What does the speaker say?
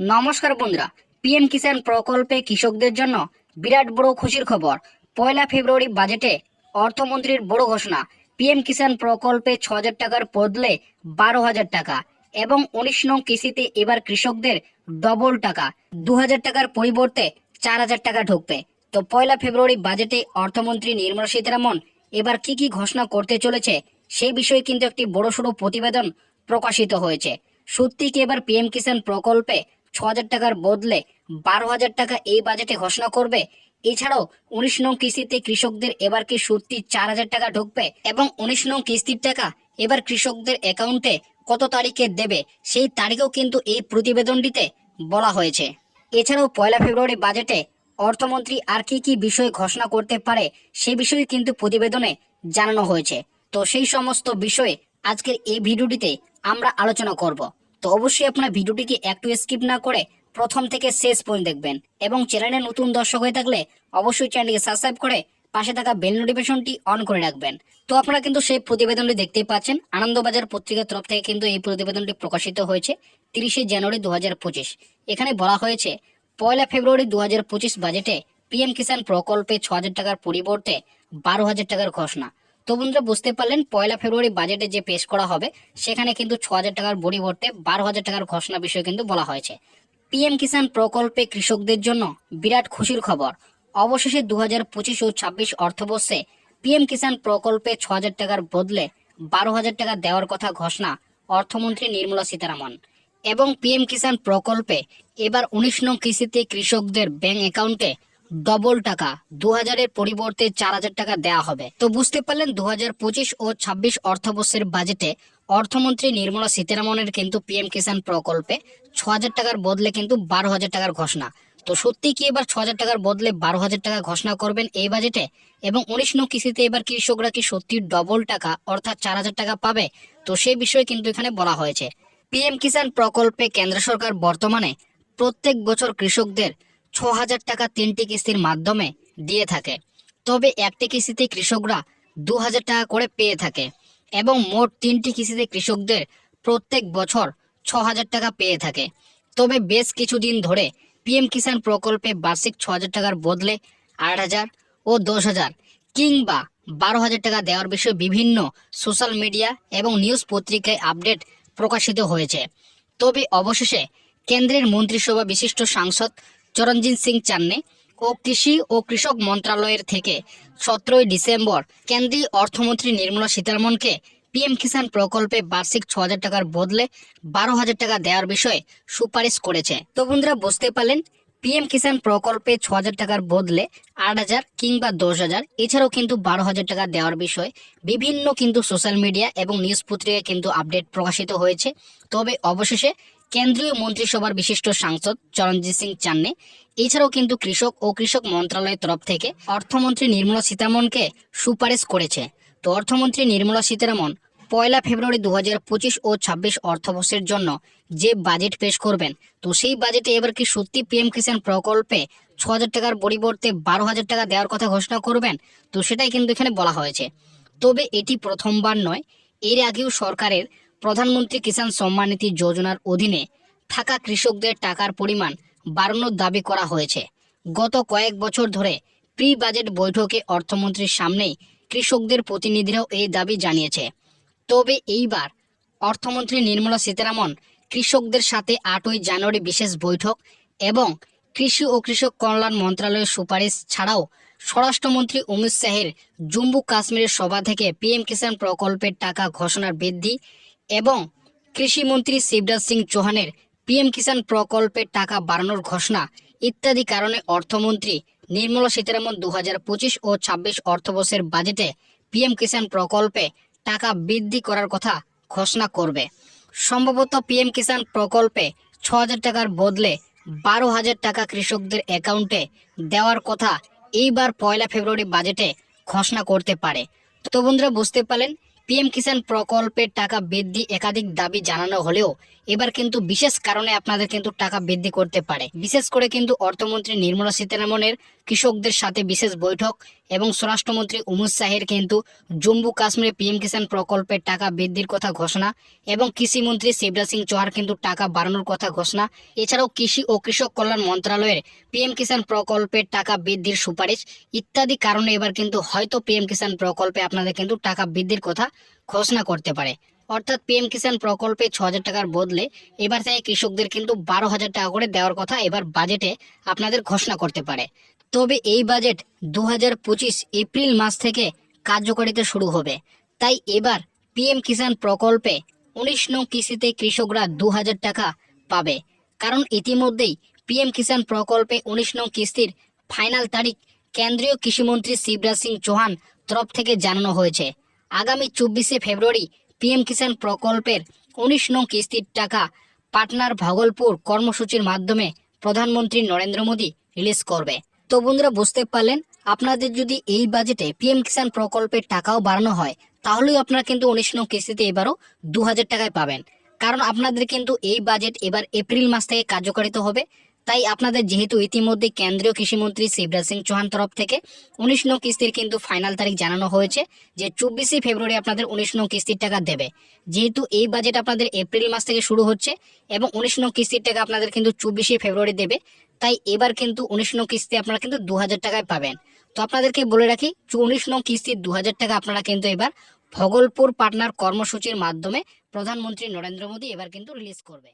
নমস্কার বন্ধুরা, পিএম কিষাণ প্রকল্পে কৃষকদের জন্য বিরাট বড় খুশির খবর। পয়লা ফেব্রুয়ারি বাজেটে অর্থমন্ত্রীর বড় ঘোষণা, পিএম কিষাণ প্রকল্পে ছ হাজার টাকার বদলে বারো হাজার টাকা এবং উনিশ নং কৃষিতে এবার কৃষকদের ডবল টাকা দু হাজার টাকার পরিবর্তে চার হাজার টাকা ঢুকবে। তো পয়লা ফেব্রুয়ারি বাজেটে অর্থমন্ত্রী নির্মলা সীতারামন এবার কি কি ঘোষণা করতে চলেছে সেই বিষয়ে কিন্তু একটি বড়সড় প্রতিবেদন প্রকাশিত হয়েছে। সত্যি কি এবার পিএম কিষাণ প্রকল্পে ছ হাজার টাকার বদলে বারো হাজার টাকা এই বাজেটে ঘোষণা করবে। এছাড়াও উনিশ নং কিস্তিতে কৃষকদের এবার কি সত্যি চার হাজার টাকা ঢুকবে এবং উনিশ নং কিস্তির টাকা এবার কৃষকদের অ্যাকাউন্টে কত তারিখে দেবে সেই তারিখেও কিন্তু এই প্রতিবেদনটিতে বলা হয়েছে। এছাড়াও পয়লা ফেব্রুয়ারি বাজেটে অর্থমন্ত্রী আর কি কি বিষয় ঘোষণা করতে পারে সে বিষয়ে কিন্তু প্রতিবেদনে জানানো হয়েছে। তো সেই সমস্ত বিষয়ে আজকের এই ভিডিওটিতে আমরা আলোচনা করব। তো অবশ্যই আপনার ভিডিওটিকে একটু স্কিপ না করে প্রথম থেকে শেষ পর্যন্ত দেখবেন। এবং চ্যানেলে নতুন দর্শক হয়ে থাকলে অবশ্যই চ্যানেলটিকে সাবস্ক্রাইব করে পাশে থাকা বেল নোটিফিকেশনটি অন করে রাখবেন। তো আপনারা কিন্তু সেই প্রতিবেদনটি দেখতেই পাচ্ছেন। আনন্দবাজার পত্রিকার তরফ থেকে কিন্তু এই প্রতিবেদনটি প্রকাশিত হয়েছে তিরিশে জানুয়ারি দু হাজার পঁচিশ। এখানে বলা হয়েছে, পয়লা ফেব্রুয়ারি দু হাজার পঁচিশ বাজেটে পিএম কিষাণ প্রকল্পে ছ হাজার টাকার পরিবর্তে বারো হাজার টাকার ঘোষণা। তো বন্ধুরা বুঝতে পারলেন, পয়লা ফেব্রুয়ারি বাজেটে যে পেশ করা হবে, সেখানে কিন্তু ছ হাজার টাকার পরিবর্তে বারো হাজার টাকার ঘোষণা বিষয়ে কিন্তু বলা হয়েছে। পিএম কিষাণ প্রকল্পে কৃষকদের জন্য বিরাট খুশির খবর। অবশেষে দু হাজার পঁচিশ ও ছাব্বিশ অর্থবর্ষে পিএম কিষাণ প্রকল্পে ছ হাজার টাকার বদলে বারো হাজার টাকা দেওয়ার কথা ঘোষণা অর্থমন্ত্রী নির্মলা সীতারামন। এবং পিএম কিষাণ প্রকল্পে এবার উনিশ নং কিস্তিতে কৃষকদের ব্যাংক অ্যাকাউন্টে ডবল টাকা। দু হাজারের পরিবর্তে চার হাজার টাকা দেওয়া হবে। তো বুঝতে পারলেন দু হাজার পঁচিশ ও ছাব্বিশ অর্থবর্ষের বাজেটে অর্থমন্ত্রী নির্মলা সীতারামনের কিন্তু পিএম কিষাণ প্রকল্পে ছ হাজার টাকার বদলে কিন্তু বারো হাজার টাকার ঘোষণা। তো সত্যি কি এবার ছ হাজার টাকার বদলে বারো হাজার টাকা ঘোষণা করবেন এই বাজেটে এবং উনিশ নং কিস্তিতে এবার কৃষকরা কি সত্যি ডবল টাকা, অর্থাৎ চার হাজার টাকা পাবে? তো সেই বিষয়ে কিন্তু এখানে বলা হয়েছে। পিএম কিষাণ প্রকল্পে কেন্দ্র সরকার বর্তমানে প্রত্যেক বছর কৃষকদের ছ টাকা তিনটি কিস্তির মাধ্যমে দিয়ে থাকে। তবে একটি কিস্তিতে কৃষকরা দু হাজার টাকা করে পেয়ে থাকে এবং মোট তিনটি কিস্তিতে কৃষকদের প্রত্যেক বছর ছ টাকা পেয়ে থাকে। তবে বেশ কিছুদিন ধরে পিএম কিষাণ প্রকল্পে বার্ষিক ছ টাকার বদলে আট হাজার ও দশ হাজার কিংবা বারো হাজার টাকা দেওয়ার বিষয়ে বিভিন্ন সোশ্যাল মিডিয়া এবং নিউজ পত্রিকায় আপডেট প্রকাশিত হয়েছে। তবে অবশেষে কেন্দ্রের মন্ত্রিসভা বিশিষ্ট সাংসদ চরণজিৎ সিং চান্নে ও কৃষি ও কৃষক মন্ত্রণালয়ের থেকে সতেরোই ডিসেম্বর কেন্দ্রীয় অর্থমন্ত্রী নির্মলা সীতারমনকে পিএম কিষাণ প্রকল্পে বার্ষিক ছ হাজার টাকার বদলে বারো হাজার টাকা দেওয়ার বিষয়ে সুপারিশ করেছে। তো বন্ধুরা, বুঝতে পারলেন, পিএম কিষাণ প্রকল্পে ছ হাজার টাকার বদলে আট হাজার কিংবা দশ হাজার, এছাড়াও কিন্তু বারো হাজার টাকা দেওয়ার বিষয়ে বিভিন্ন কিন্তু সোশ্যাল মিডিয়া এবং নিউজ পত্রিকায় কিন্তু আপডেট প্রকাশিত হয়েছে। তবে অবশেষে কেন্দ্রীয় মন্ত্রিসভার বিশিষ্ট সাংসদ চরণজিৎ সিং চান্নে। এছাড়াও কিন্তু কৃষক ও কৃষক মন্ত্রণালয়ের তরফ থেকে অর্থমন্ত্রী নির্মলা সীতারামনকে সুপারিশ করেছে। তো অর্থমন্ত্রী নির্মলা সীতারামন, পয়লা ফেব্রুয়ারি দু হাজার পঁচিশ ও ছাব্বিশ অর্থবর্ষের জন্য যে বাজেট পেশ করবেন, তো সেই বাজেটে এবার কি সত্যি পিএম কিষাণ প্রকল্পে ছ হাজার টাকার পরিবর্তে বারো হাজার টাকা দেওয়ার কথা ঘোষণা করবেন? তো সেটাই কিন্তু এখানে বলা হয়েছে। তবে এটি প্রথমবার নয়, এর আগেও সরকারের প্রধানমন্ত্রী কিষাণ সম্মান নিধি যোজনার অধীনে থাকা কৃষকদের টাকার পরিমাণ বাড়ানোর দাবি করা হয়েছে। গত কয়েক বছর ধরে প্রি বাজেট বৈঠকে অর্থমন্ত্রীর সামনেই কৃষকদের প্রতিনিধিরাও এই দাবি জানিয়েছে। তবে এইবার অর্থমন্ত্রী নির্মলা সীতারামন কৃষকদের সাথে আটই জানুয়ারি বিশেষ বৈঠক এবং কৃষি ও কৃষক কল্যাণ মন্ত্রণালয়ের সুপারিশ ছাড়াও স্বরাষ্ট্রমন্ত্রী অমিত শাহের জম্মু কাশ্মীরের সভা থেকে পিএম কিষাণ প্রকল্পের টাকা ঘোষণার বৃদ্ধি এবং কৃষিমন্ত্রী শিবরাজ সিং চৌহানের পিএম কিষাণ প্রকল্পের টাকা বাড়ানোর ঘোষণা, ইত্যাদি কারণে অর্থমন্ত্রী নির্মলা সীতারামন দু পঁচিশ ও ছাব্বিশ অর্থবর্ষের বাজেটে পিএম কিষাণ প্রকল্পে টাকা বৃদ্ধি করার কথা ঘোষণা করবে। সম্ভবত পিএম কিষাণ প্রকল্পে ছ টাকার বদলে বারো হাজার টাকা কৃষকদের অ্যাকাউন্টে দেওয়ার কথা এইবার পয়লা ফেব্রুয়ারি বাজেটে ঘোষণা করতে পারে। তো বন্ধুরা, বুঝতে পারলেন? পিএম কিষাণ প্রকল্পের টাকা বৃদ্ধি একাধিক দাবি জানানো হলেও এবার কিন্তু বিশেষ কারণে আপনাদের কিন্তু টাকা বৃদ্ধি করতে পারে। বিশেষ করে কিন্তু অর্থমন্ত্রী নির্মলা সীতারামনের কৃষকদের সাথে বিশেষ বৈঠক এবং স্বরাষ্ট্রমন্ত্রী উমুদ শাহের কিন্তু জম্মু কাশ্মীরে পিএম কিষাণ প্রকল্পের টাকা বৃদ্ধির কথা ঘোষণা এবং কৃষিমন্ত্রী শিবরাজ সিং চৌহান কিন্তু টাকা বাড়ানোর কথা ঘোষণা। এছাড়াও কৃষি ও কৃষক কল্যাণ মন্ত্রণালয়ের পিএম কিষাণ প্রকল্পের টাকা বৃদ্ধির সুপারিশ ইত্যাদি কারণে এবার কিন্তু হয়তো পিএম কিষাণ প্রকল্পে আপনাদের কিন্তু টাকা বৃদ্ধির কথা ঘোষণা করতে পারে। অর্থাৎ পিএম কিষাণ প্রকল্পে ছ হাজার টাকার বদলে এবার থেকে কৃষকদের কিন্তু বারো হাজার টাকা করে দেওয়ার কথা এবার বাজেটে আপনাদের ঘোষণা করতে পারে। তবে এই বাজেট দু হাজার পঁচিশ এপ্রিল মাস থেকে কার্যকারিতা শুরু হবে। তাই এবার পিএম কিষাণ প্রকল্পে উনিশ নং কিস্তিতে কৃষকরা দু হাজার টাকা পাবে। কারণ ইতিমধ্যেই পিএম কিষাণ প্রকল্পে উনিশ নং কিস্তির ফাইনাল তারিখ কেন্দ্রীয় কৃষিমন্ত্রী শিবরাজ সিং চৌহান তরফ থেকে জানানো হয়েছে। আগামী চব্বিশে ফেব্রুয়ারি পিএম কিষাণ প্রকল্পের উনিশ নং কিস্তির টাকা পাটনার ভাগলপুর কর্মসূচির মাধ্যমে প্রধানমন্ত্রী নরেন্দ্র মোদী রিলিজ করবে। তো বন্ধুরা, বুঝতে পারলেন? আপনাদের যদি এই বাজেটে পিএম কিষাণ প্রকল্পের টাকাও বাড়ানো হয় তাহলেও আপনারা কিন্তু উনিশ নং কিস্তিতে এবারও দু হাজার টাকায় পাবেন। কারণ আপনাদের কিন্তু এই বাজেট এবার এপ্রিল মাস থেকে কার্যকারিত হবে। তাই আপনাদের যেহেতু ইতিমধ্যে কেন্দ্রীয় কৃষিমন্ত্রী শিবরাজ সিং চৌহান তরফ থেকে উনিশ নং কিস্তির কিন্তু ফাইনাল তারিখ জানানো হয়েছে, যে চব্বিশে ফেব্রুয়ারি আপনাদের উনিশ নং কিস্তির টাকা দেবে। যেহেতু এই বাজেট আপনাদের এপ্রিল মাস থেকে শুরু হচ্ছে এবং উনিশ নং কিস্তির টাকা আপনাদের কিন্তু চব্বিশে ফেব্রুয়ারি দেবে, তাই এবার কিন্তু উনিশ নং কিস্তি আপনারা কিন্তু দু হাজার টাকায় পাবেন। তো আপনাদেরকে বলে রাখি, উনিশ নং কিস্তির দু হাজার টাকা আপনারা কিন্তু এবার ভগলপুর পাটনার কর্মসূচির মাধ্যমে প্রধানমন্ত্রী নরেন্দ্র মোদী এবার কিন্তু রিলিজ করবে।